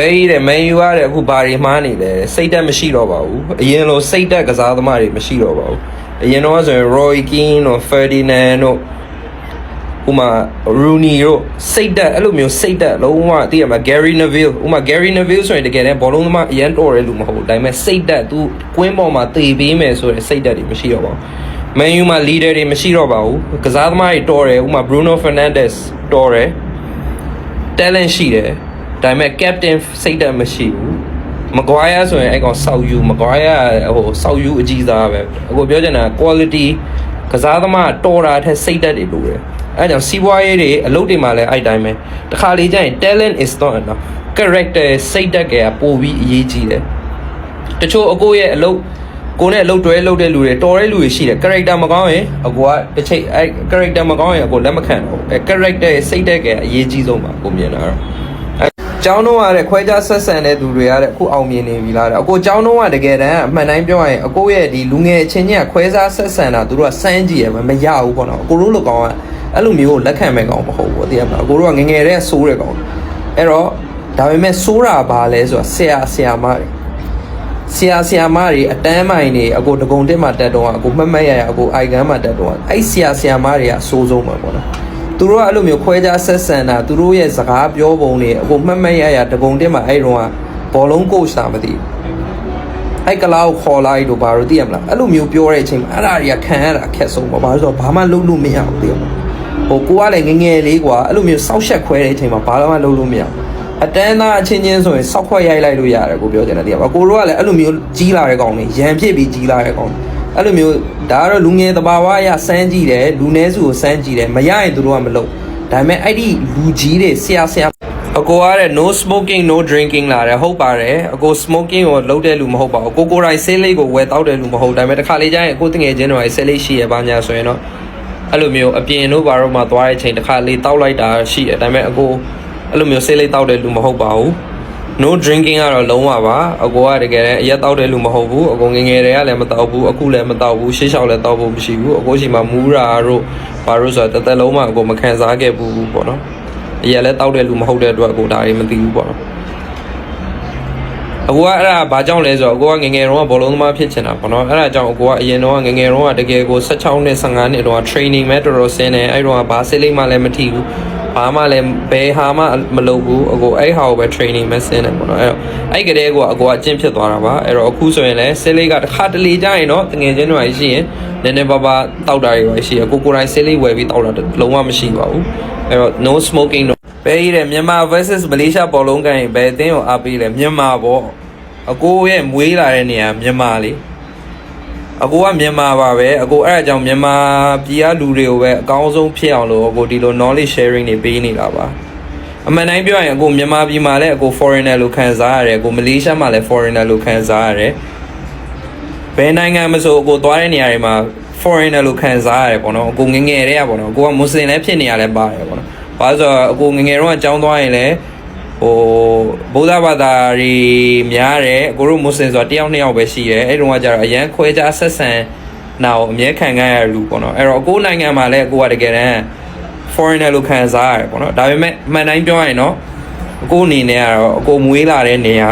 ဘဲကြီးတဲ့မန်ယူရတဲ့အခုဘာတွေမှားနေလဲစိတ်တက်မရှိတော့ပါဘူးအရင်လိုစိတ်တက်ကစားသမားတွေမရှိတော့ပါဘူးအရင်တော့ဆိုရင် Roy Keane တို့ Ferdinand တို့ဥမာ Rooney တို့စိတ်တက်အဲ့လိုမျိုးစိတ်တက်လုံးဝသိရမှာ Gary Neville ဥမာ Gary Neville ဆိုရင်တကယ်တမ်းဘောလုံးသမားအရင်တော်တယ်လို့မဟုတ်ဘူးဒါပေမဲ့စိတ်တက် तू ကွင်းပေါ်မှာတေပေးမယ်ဆိုရင်စိတ်တက်တွေမရှိတော့ပါဘူးမန်ယူမှာ leader တွေမရှိတော့ပါဘူးကစားသမားတွေတော်တယ်ဥမာ Bruno Fernandes တော်တယ် talent ရှိတယ် ဒါပေမဲ့ captain စိတ်ဓာတ်မရှိဘူးမကွာရဆိုရင်အဲ့ကောင်စောက်ယူမကွာရဟိုစောက်ယူအကြီးစားပဲအခုပြောချင်တာ quality ကစားသမားတော်တာထက်စိတ်ဓာတ်တွေလိုတယ်အဲ့ကြောင့်စီးပွားရေးတွေအလုပ်တွေမှာလည်းအဲ့တိုင်းပဲတခါလေကျရင် talent is not enough character စိတ်ဓာတ်ကပိုပြီးအရေးကြီးတယ်တချို့အကိုရဲ့အလုပ်ကိုနဲ့အလုပ်တွဲလုပ်တဲ့လူတွေတော်တဲ့လူတွေရှိတယ် character မကောင်းရင်အကိုကတစ်ချိန်အဲ character မကောင်းရင်အကိုလက်မခံတော့ဘူးအဲ character ရဲ့စိတ်ဓာတ်ကအရေးကြီးဆုံးပါကိုမြင်တာတော့အဲ ကျောင်းတော့ရတဲ့ခွဲခြားဆက်ဆံတဲ့သူတွေရတဲ့အခုအောင်မြင်နေပြီလားတဲ့အကိုကျောင်းတော့ကတကယ်တမ်းအမှန်တိုင်းပြောရရင်အကိုရဲ့ဒီလူငယ်အချင်းချင်းကခွဲခြားဆက်ဆံတာသူတို့ကစမ်းကြည့်ရမှာမရဘူးပေါ့နော်အကိုတို့လိုကောင်ကအဲ့လိုမျိုးလက်ခံမဲ့ကောင်မဟုတ်ဘူးတကယ်မလားအကိုတို့ကငယ်ငယ်တည်းကစိုးတဲ့ကောင်အဲ့တော့ဒါပေမဲ့စိုးတာဘာလဲဆိုတာဆရာဆရာမတွေဆရာဆရာမတွေအတန်းမိုင်တွေအကိုတကုံတက်မှာတက်တော့အကိုမှတ်မှတ်ရရအကိုအိုင်ကန်မှာတက်တော့အဲ့ဆရာဆရာမတွေကအဆိုးဆုံးပါပေါ့နော် သူတို့ကအဲ့လိုမျိုးခွဲခြားဆက်ဆံတာသူတို့ရဲ့စကားပြောပုံတွေအကိုမှတ်မှတ်ရရတကုံတက်မှာအဲ့တော့ကဘောလုံးကိုချတာမသိဘူးအဲ့ကလာကိုခေါ်လိုက်တော့ဘာလို့သိရမလားအဲ့လိုမျိုးပြောတဲ့အချိန်မှာအဲ့ဒါတွေကခံရတာအခက်ဆုံးပါဘာလို့ဆိုတော့ဘာမှလုပ်လို့မရဘူးသိရမလားဟိုကိုကလည်းငငယ်လေးကွာအဲ့လိုမျိုးစောက်ရှက်ခွဲတဲ့အချိန်မှာဘာမှလုပ်လို့မရဘူးအတန်းသားအချင်းချင်းဆိုရင်စောက်ခွက်ရိုက်လိုက်လို့ရတယ်ကိုပြောချင်တယ်တရားပါကိုတို့ကလည်းအဲ့လိုမျိုးကြီးလာတဲ့ကောင်တွေရံဖြစ်ပြီးကြီးလာတဲ့ကောင် အဲ့လိုမျိုးဒါကတော့လူငယ်တဘာဝအရစမ်းကြည့်တယ်လူနည်းစုကိုစမ်းကြည့်တယ်မရရင်သူတို့ကမလုပ်ဒါပေမဲ့အဲ့ဒီလူကြီးတွေဆရာဆရာအကိုကတဲ့ no smoking no drinking လာတယ်ဟုတ်ပါတယ်အကို smoking ကိုလုပ်တဲ့လူမဟုတ်ပါဘူးအကိုကိုယ်တိုင်ဆေးလေးကိုဝယ်တောက်တဲ့လူမဟုတ်ဒါပေမဲ့တစ်ခါလေကျရင်အကိုတငယ်ချင်းတွေဆေးလေးရှိရပါညာဆိုရင်တော့အဲ့လိုမျိုးအပြင်တို့ဘာတော့မှသွားတဲ့အချိန်တစ်ခါလေတောက်လိုက်တာရှိတယ်ဒါပေမဲ့အကိုအဲ့လိုမျိုးဆေးလေးတောက်တဲ့လူမဟုတ်ပါဘူး no drinking ကတော့လုံးဝပါအကိုကတကယ်တမ်းအရက်တောက်တဲ့လူမဟုတ်ဘူးအကိုငယ်ငယ်တွေကလည်းမတောက်ဘူးအခုလည်းမတောက်ဘူးရှေ့လျှောက်လည်းတောက်ဖို့မရှိဘူးအကိုရှိမှမူးရာတို့ဘာလို့ဆိုတော့တစ်သက်လုံးမှအကိုမခံစားခဲ့ဘူးပေါ့နော်အရက်လည်းတောက်တဲ့လူမဟုတ်တဲ့အတွက်အကိုဒါတွေမသိဘူးပေါ့နော် အကိုကအဲ့ဒါဘာကြောင့်လဲဆိုတော့အကိုကငယ်ငယ်တုန်းကဘောလုံးသမားဖြစ်ချင်တာပေါ့နော်အဲ့ဒါကြောင့်အကိုကအရင်တုန်းကငယ်ငယ်တုန်းကတကယ်ကို16နှစ်15နှစ်တုန်းက training မဲ့တော်တော်ဆင်းနေအဲ့တုန်းကဘာစိတ်လိမ့်မှလည်းမထီဘူးဘာမှလည်းဘယ်ဟာမှမလုပ်ဘူးအကိုအဲ့ဟာကိုပဲ training မဲ့ဆင်းနေပေါ့နော်အဲ့တော့အဲ့ကလေးကအကိုကအကျင့်ဖြစ်သွားတာပါအဲ့တော့အခုဆိုရင်လည်းစိတ်လိကတစ်ခါတလေကြာရင်တော့တငယ်ချင်းတွေရှိရင်နည်းနည်းပါးပါတောက်တာတွေပဲရှိရအကိုကိုယ်တိုင်စိတ်လိဝယ်ပြီးတောက်တာလုံးဝမရှိပါဘူးအဲ့တော့ no smoking no ဘယ်ရည်မြန်မာ versus မလေးရှားဘောလုံးကန်ဘယ်အသင်းကိုအားပေးလဲမြန်မာပေါ့အကိုရဲ့မွေးလာတဲ့နေရာမြန်မာလေအကိုကမြန်မာပါပဲအကိုအဲ့ဒါကြောင့်မြန်မာပြည်ကလူတွေကိုပဲအကောင်းဆုံးဖြစ်အောင်လို့အကိုဒီလို knowledge sharing တွေပေးနေတာပါအမှန်တိုင်းပြောရင်အကိုမြန်မာပြည်မှာလည်းအကို foreigner လို့ခံစားရတယ်အကိုမလေးရှားမှာလည်း foreigner လို့ခံစားရတယ်ဘယ်နိုင်ငံမဆိုအကိုသွားတဲ့နေရာတွေမှာ foreigner လို့ခံစားရတယ်ပေါ့နော်အကိုငယ်ငယ်တည်းကပေါ့နော်အကိုကမွတ်စလင်လည်းဖြစ်နေရလဲပါတယ်ပေါ့နော် ဘာလို့ဆိုတော့အကိုငယ်ငယ်တော့အကြောင်းသွားရင်လည်းဟိုဗုဒ္ဓဘာသာတွေများတယ်အကိုတို့မွတ်စလင်ဆိုတာတယောက်နှစ်ယောက်ပဲရှိတယ်အဲ့တုန်းကကျတော့အရန်ခွဲခြားဆက်ဆံနာကိုအမြဲခံခံရတဲ့လူပေါ့နော်အဲ့တော့အကိုနိုင်ငံမှာလည်းအကိုကတကယ်တမ်း foreigner လို့ခံစားရတယ်ပေါ့နော်ဒါပေမဲ့အမှန်တိုင်းပြောရရင်တော့အကိုအနေနဲ့ကတော့အကိုမွေးလာတဲ့နေရာ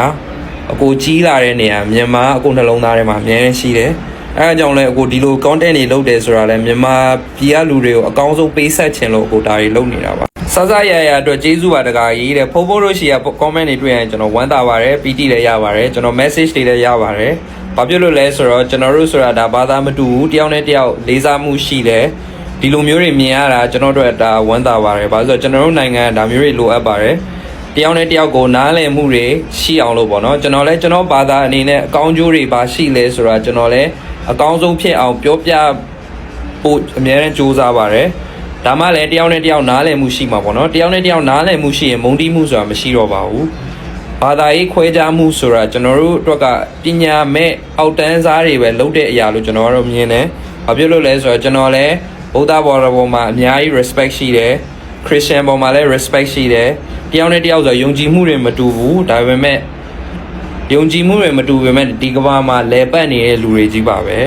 အကိုကြီးလာတဲ့နေရာမြန်မာအကိုနှလုံးသားထဲမှာအများကြီးရှိတယ်အဲအကြောင်းလဲအကိုဒီလို content တွေလုပ်တယ်ဆိုတာလဲမြန်မာပြည်ကလူတွေကိုအကောင်းဆုံးပေးဆက်ခြင်းလို့အကိုဒါတွေလုပ်နေတာပါ စစရရအတွက်ကျေးဇူးပါတကားကြီးတဲ့ဖုန်းဖုန်းတို့ရှိရ comment တွေတွေ့ရင်ကျွန်တော်ဝမ်းသာပါတယ်ပီတိလည်းရပါတယ်ကျွန်တော် message တွေလည်းရပါတယ်ဘာဖြစ်လို့လဲဆိုတော့ကျွန်တော်တို့ဆိုတာဒါဘာသာမတူဘူးတယောက်နဲ့တယောက်လေးစားမှုရှိတယ်ဒီလိုမျိုးတွေမြင်ရတာကျွန်တော်တို့ဒါဝမ်းသာပါတယ်ဘာလို့ဆိုတော့ကျွန်တော်တို့နိုင်ငံဒါမျိုးတွေလိုအပ်ပါတယ်တယောက်နဲ့တယောက်ကိုနားလည်မှုတွေရှိအောင်လို့ပေါ့နော်ကျွန်တော်လည်းကျွန်တော်ဘာသာအနေနဲ့အကောင်းကျိုးတွေပါရှိလဲဆိုတာကျွန်တော်လည်းအကောင်းဆုံးဖြစ်အောင်ပြောပြဖို့အများနဲ့စူးစမ်းပါတယ် ဒါမှလည်းတယောက်နဲ့တယောက်နားလည်မှုရှိမှာပေါ့နော်တယောက်နဲ့တယောက်နားလည်မှုရှိရင်မုန်းတီးမှုဆိုတာမရှိတော့ပါဘူးဘာသာရေးခွဲခြားမှုဆိုတာကျွန်တော်တို့အတွက်ကပညာမဲ့အောက်တန်းစားတွေပဲလုပ်တဲ့အရာလို့ကျွန်တော်တို့မြင်တယ်ဘာဖြစ်လို့လဲဆိုတော့ကျွန်တော်လည်းဗုဒ္ဓဘော်တော်ပေါ်မှာအများကြီး respect ရှိတယ် Christian ပေါ်မှာလည်း respect ရှိတယ်တယောက်နဲ့တယောက်ဆိုယုံကြည်မှုတွေမတူဘူးဒါပေမဲ့ယုံကြည်မှုတွေမတူပေမဲ့ဒီကမ္ဘာမှာလဲပတ်နေတဲ့လူတွေကြီးပါပဲ